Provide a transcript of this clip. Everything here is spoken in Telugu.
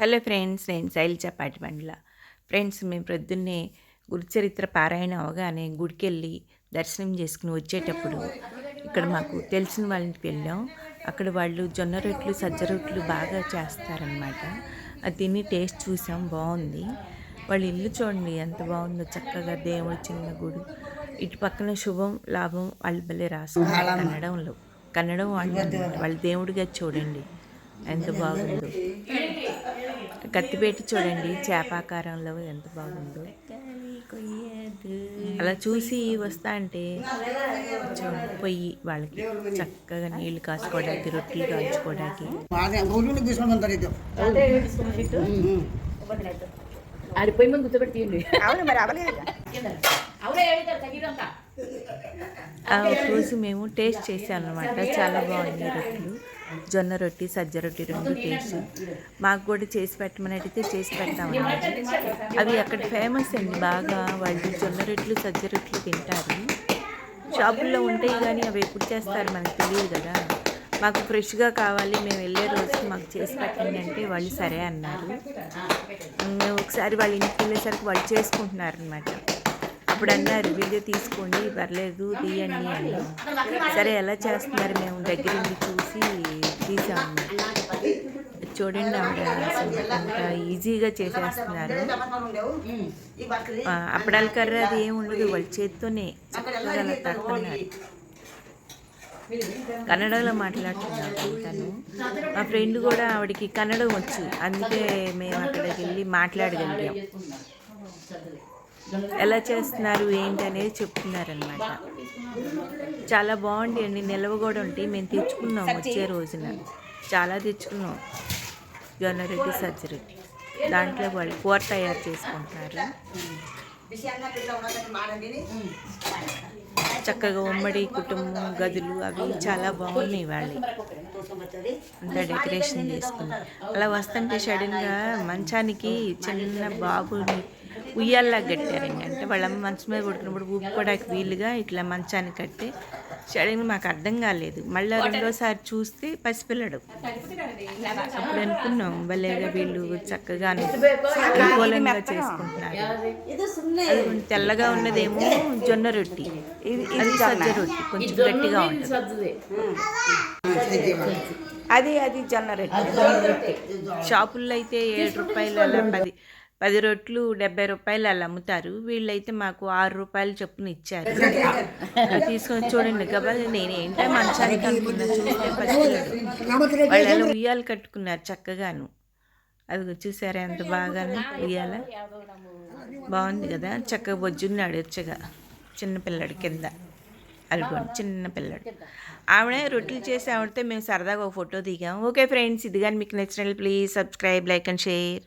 హలో ఫ్రెండ్స్ నేను శైలజ పాటిబండ్ల ఫ్రెండ్స్ మేము ప్రొద్దున్నే గురుచరిత్ర పారాయణ అవగానే గుడికి వెళ్ళి దర్శనం చేసుకుని వచ్చేటప్పుడు ఇక్కడ మాకు తెలిసిన వాళ్ళ ఇంటికి వెళ్ళాం. అక్కడ వాళ్ళు జొన్న రొట్లు సజ్జ రొట్లు బాగా చేస్తారనమాట అది తిని టేస్ట్ చూసాం బాగుంది. వాళ్ళ ఇల్లు చూడండి ఎంత బాగుందో చక్కగా దేవుడు చిన్న గుడి. ఇటు పక్కన శుభం లాభం వాళ్ళు భలే రాసుకున్నారు కన్నడంలో. కన్నడం వాళ్ళు వాళ్ళ దేవుడిగా చూడండి ఎంత బాగుందో. కత్తిపెట్టి చూడండి చేపాకారంలో ఎంత బాగుందో. అలా చూసి వస్తా అంటే పొయ్యి వాళ్ళకి చక్కగా నీళ్ళు కాచుకోవడానికి రొట్టెలు కాల్చుకోవడానికి. ఆడి పోయి ముందు అవును మరి ఆ రోజు మేము టేస్ట్ చేసాం అనమాట చాలా బాగుంది రొట్టెలు. జొన్న రొట్టి సజ్జ రొట్టి రెండు టేస్ట్ మాకు కూడా చేసి పెట్టమని అడిగితే చేసి పెడతామన్నమాట అవి అక్కడ ఫేమస్ అండి బాగా వాళ్ళు జొన్న రొట్టెలు సజ్జ రొట్టెలు తింటారు. షాపుల్లో ఉంటాయి కానీ అవి ఎప్పుడు చేస్తారు మనకు తెలియదు కదా. మాకు ఫ్రెష్గా కావాలి మేము వెళ్ళే రోజు మాకు చేసి పెట్టండి అంటే వాళ్ళు సరే అన్నారు. మేము ఒకసారి వాళ్ళ ఇంటికి వెళ్ళేసరికి వాళ్ళు చేసుకుంటున్నారు అనమాట అప్పుడు అన్నారు వీడియో తీసుకోండి పర్లేదు తీయండి అని సరే ఎలా చేస్తున్నారు? మేము దగ్గరుండి చూసి చూడండి ఆవిడ ఈజీగా చేసేస్తున్నారు. ఆ, అప్పడాల కర్ర అది ఏమి ఉండదు వాళ్ళ చేత్తోనే చక్కగా అలా తడుతున్నారు కన్నడలో మాట్లాడుతున్నాను తను. మా ఫ్రెండ్ కూడా ఆవిడకి కన్నడం వచ్చు అందుకే మేము అక్కడికి వెళ్ళి మాట్లాడగలిగాం. ఎలా చేస్తున్నారు ఏంటి అనేది చెప్తున్నారనమాట చాలా బాగుంది అండి నిల్వ కూడా ఉంటాయి మేము తెచ్చుకున్నాం వచ్చే రోజున. చాలా తెచ్చుకున్నాం. జొన్న సర్జరీ. దాంట్లో వాళ్ళు కూర తయారు చేసుకుంటారు. చక్కగా ఉమ్మడి కుటుంబం గదులు అవి చాలా బాగున్నాయి వాళ్ళు అంతా డెకరేషన్ చేసుకున్నారు. అలా వస్తుంటే సడన్గా మంచానికి చిన్న బాబుని ఉయ్యాల్లా కట్టారండి ఇంకా. వాళ్ళ మంచం మీద పడుకున్నప్పుడు ఊపుకోవడానికి వీలుగా ఇట్లా మంచాన్ని కట్టి సడన్గా మాకు అర్థం కాలేదు. మళ్ళీ రెండోసారి చూస్తే పసిపిల్లడు. అప్పుడు అనుకున్నాం భలేగా వీళ్ళు చక్కగా అనుకూలంగా చేసుకుంటున్నారు. అది తెల్లగా ఉన్నదేమో జొన్న రొట్టి. అది సజ్జ రొట్టి కొంచెం గట్టిగా ఉంటుంది. అది అది జొన్న రొట్టె. షాపుల్లో అయితే ఏడు రూపాయలు అలా పది పది రొట్లు డెబ్బై రూపాయలు అలా అమ్ముతారు. వీళ్ళైతే మాకు ఆరు రూపాయలు చొప్పున ఇచ్చారు. తీసుకొని చూడండి గబా నేను ఏంటో మంచానికి అనుకున్నా చూస్తే పసిపిల్లడు వాళ్ళు ఉయ్యాలు కట్టుకున్నారు చక్కగాను. అది చూసారా ఎంత బాగా ఉయ్యాల? బాగుంది కదా? చక్కగా బొజ్జున్నాడు వచ్చగా చిన్నపిల్లడు కింద. అల్గొండి చిన్న పిల్లడు. ఆవిడ రొట్టెలు చేసి ఆవిడతో మేము సరదాగా ఒక ఫోటో దిగాం. ఓకే ఫ్రెండ్స్ ఇది కానీ మీకు నచ్చినట్లు please subscribe like and share.